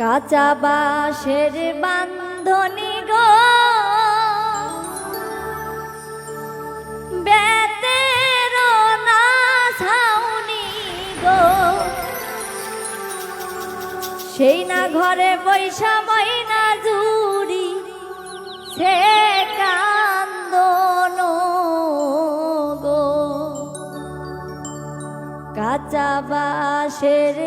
কাঁচা বাঁশের বান্ধনি গো। না ছাউনি গো। সেই না ঘরে বৈশা ময়না জুড়ি, সে কান্দন গো। কাঁচা বাঁশের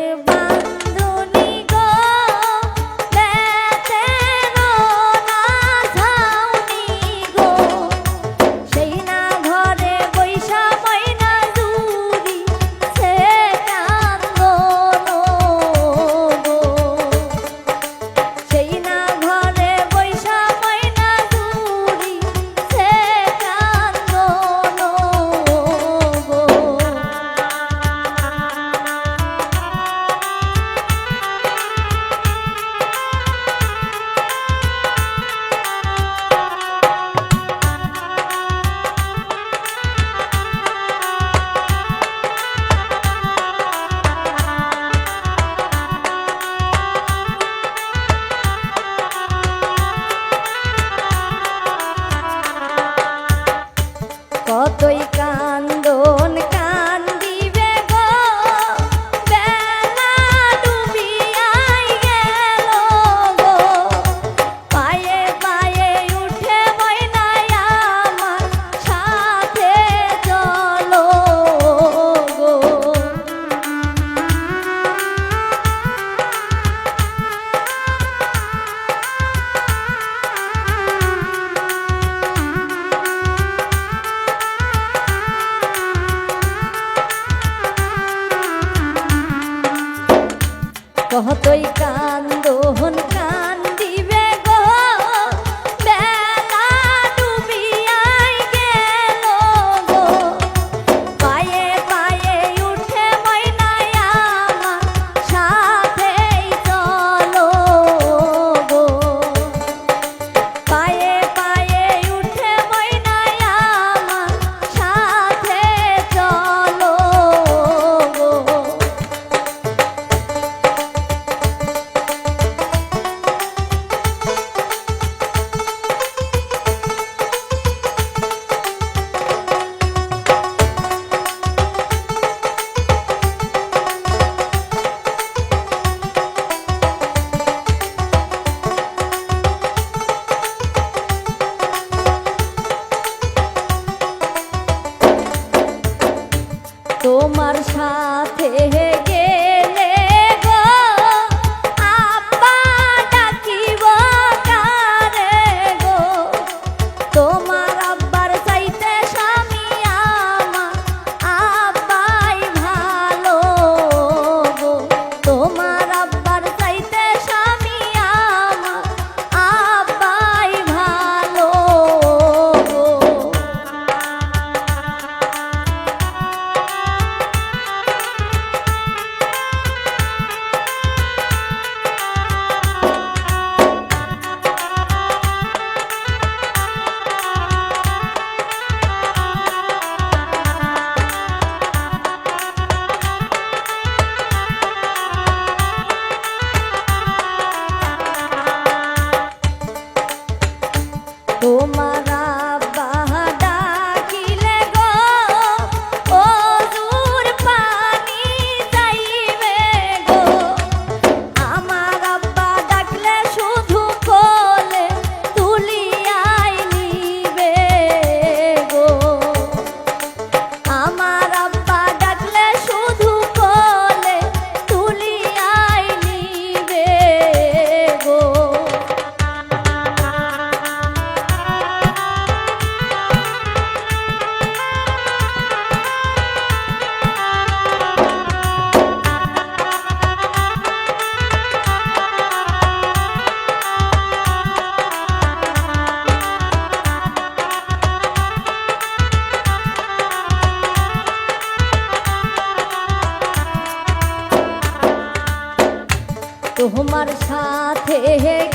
তোমার সাথে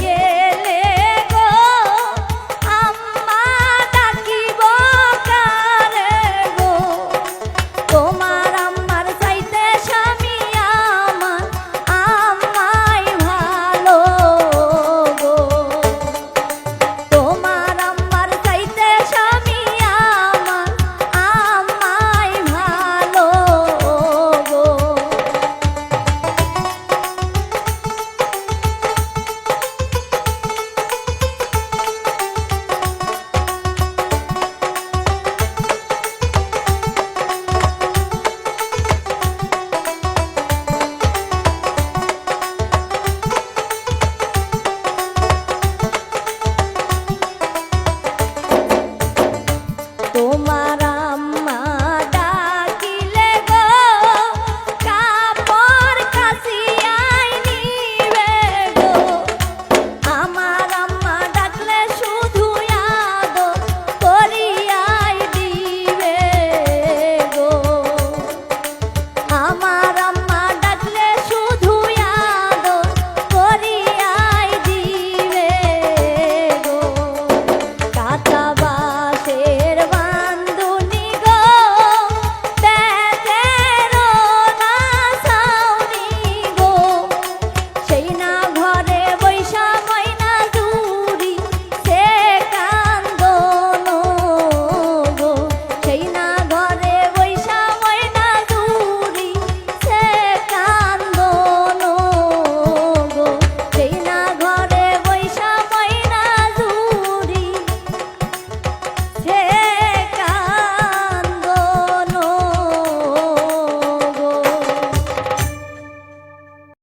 গে